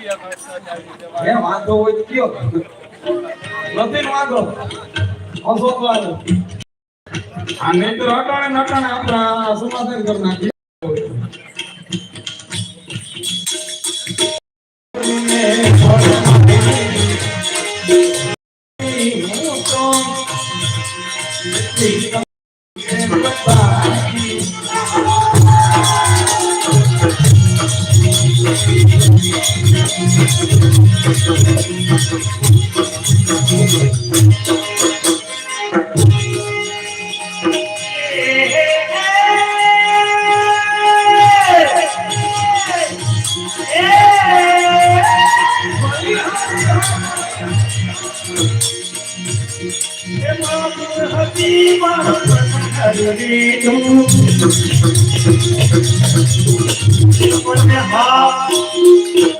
હે, વાંધો હોય તો કયો? નથી વાંધો. અશોક વાંધો. આ નહીં તો અટાણે ને અટાણે આપણા સમાધાન કરી નાખીએ. હોળી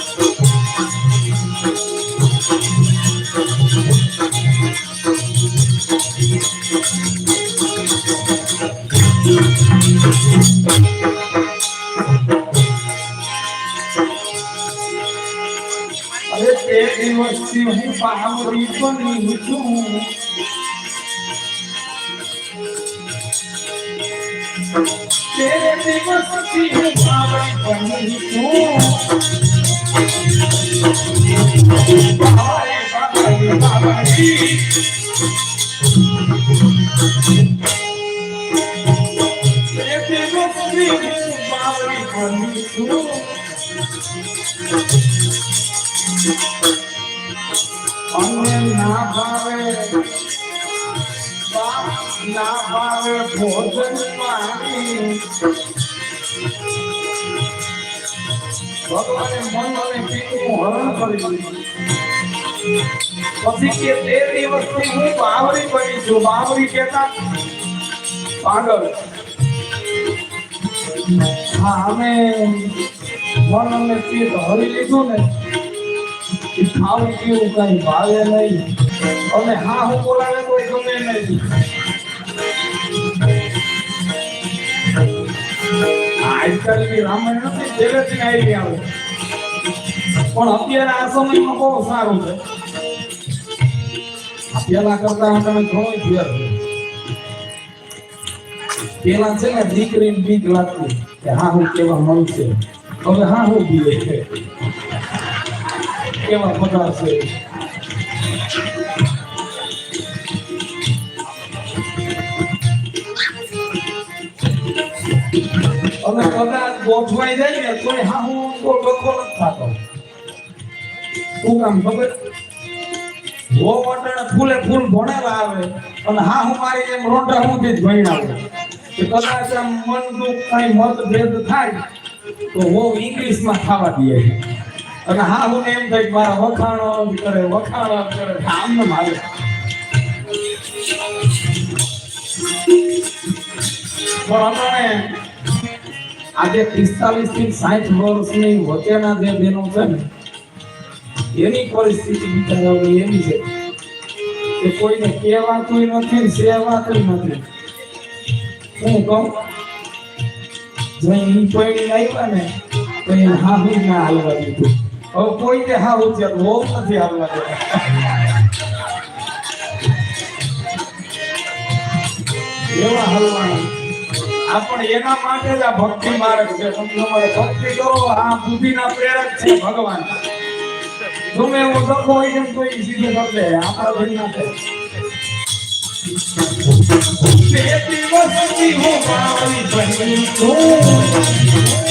તે દિવસથી હું પાવરી બની છું તે દિવસથી હું પાવરી બની છું બાબાએ બાબાએ બાબાજી. તે દિવસથી અમને ના ભાવે ના ભાવે ભોજન પાણી. ભગવાને મન અને પીનું હરણ કરી દીધું. પછી કે તે દિવસથી હું બાવરી બની છું. બાવરી કેતા પાગલ, હા, અમે મન અને પીત હરી લીધું ને એ ખાવું પીવું કઈ ભાવે નહીં. અને હા હું બોલાવે કોઈ ગમે નહીં. આજકાલની રામાયણ પણ અત્યારે આ સમયમાં બહુ સારું છે. પેલા કરતા તમે ઘણો ફેર પેલા છે ને દીકરીને બીક લાગતી કે હા હું કેવા મળશે હવે હા હું છે. કેવા મજા છે? અને કદાચ ગોઠવાઈ જાય ને તો હા, હું તો ડખો નથી થતો. શું કામ ખબર? ગો વટાણા ફૂલે ફૂલ ભણેલા આવે, અને હા, હું મારી એમ રોટા હું જ ભણ્યા કે કદાચ આમ મન દુઃખ, કઈ મતભેદ થાય, તો હું ઇંગ્લિશમાં ખાવા દે અને હા, હું એમ કે મારા વખાણો કરે વખાણો કરે. આમ ને મારે. પણ આપણે આજે પિસ્તાલીસથી સાઠ વર્ષની વચ્ચેના જે બહેનો છે ને, એની પરિસ્થિતિ બિચારાઓની એવી છે કે કોઈને કહેવાતું નથી સેવાતું નથી. હું કહું, જો ઈ કોઈ આવ્યા ને તો એ હા, હું ના હાલવા દીધું. હવે કોઈ કે હાહુ છે તો હોવ નથી હાલવા દેતા એવા હાલવાના. આપણે એના માટે જ આ ભક્તિ માર્ગ છે. તમને અમારે ભક્તિ કરો, આ બુદ્ધિના પ્રેરક છે ભગવાન. ગમે એવો દખો હોય એમ કોઈ સીધું કરી દે આપણા ભાઈ ના થાય બે દિવસથી હું પાવલી બની છું.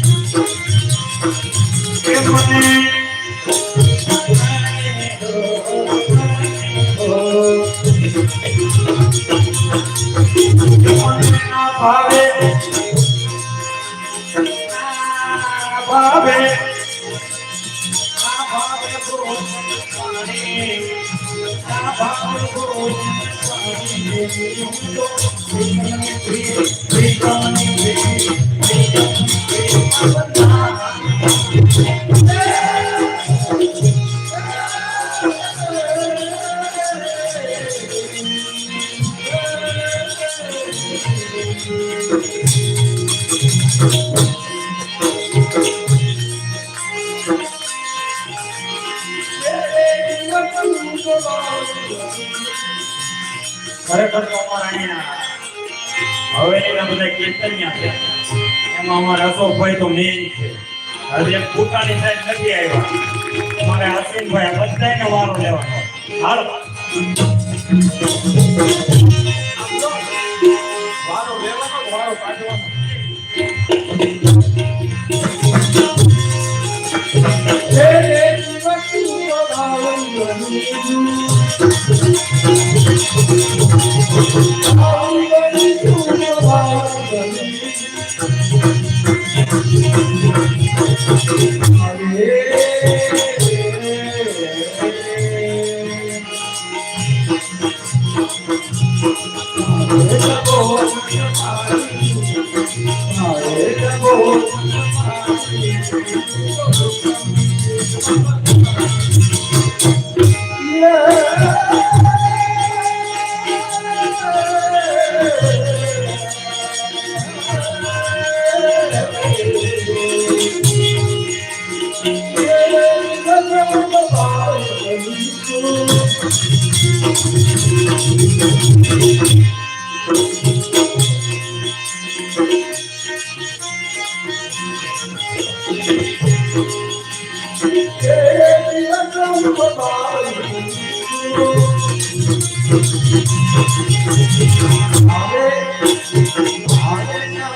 ભાવે ગુરુ ખરેખર તો અહીંયા હવેલીના બધા કીર્તનિયા છે. એમાં અમારા અશોકભાઈ તો મેઇન છે. હજી પોતાની સાઈડ નથી આવ્યા. અમારે અશ્વિનભાઈ બધાને વારો લેવાનો. હાલો. Yeah.